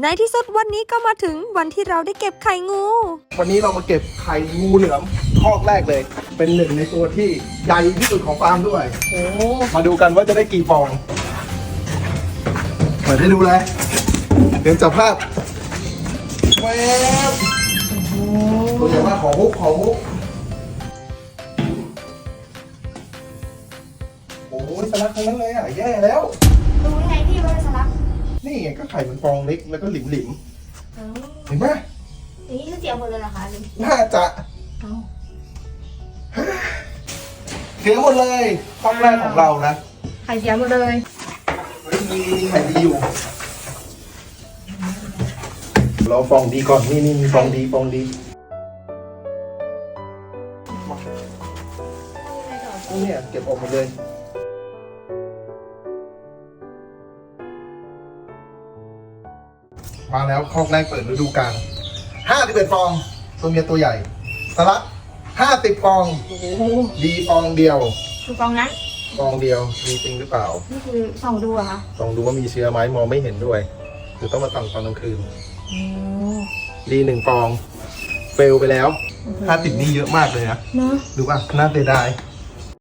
ในที่สุดวันนี้ก็มาถึงวันที่เราได้เก็บไข่งู วันนี้เรามาเก็บไข่งูเหลือมคอกแรกเลย เป็นหนึ่งในตัวที่ใหญ่ที่สุดของฟาร์มด้วย โอ้ มาดูกันว่าจะได้กี่ฟอง เปิดให้ดูเลยเตรียมจับภาพแวบตัวใหญ่มากของมุกของมุกโอ้ยสลักทั้งนั้นเลยอะ แย่แล้ว ดูยังไงพี่ว่าเป็นสลัก นี่ไง ก็ไข่มันฟองเล็กแล้วก็หลิมหลิมๆเห็นไหมอย่างนี้คือเสียหมดเลยเหรอคะลุงน่าจะเสียหมดเลยคอกแรกของเรานะไข่เสียหมดเลย เฮ้ยมีมีไข่ดีอยู่ เราฟองดีก่อนนี่นี่มีฟองดีฟองดีนี่เนี่ยเก็บออกหมดเลย มาแล้วคอกแรกเปิดฤดูกาลห้าสิบเอ็ดฟอง ตัวเมียตัวใหญ่สลัดห้าสิบฟอง โอ้โหดีฟองเดียว คือฟองนั้น ฟองเดียว มีจริงหรือเปล่า นี่คือส่องดูเหรอะคะลองดูว่ามีเชื้อไหมมองไม่เห็นด้วย คือต้องมาตั้งตอนกลางคืนโอ้ดีหนึ่งฟอง เฟลไปแล้วห้าสิบนี่เยอะมากเลยนะ เนาะดูป่ะน่าเสียดายอ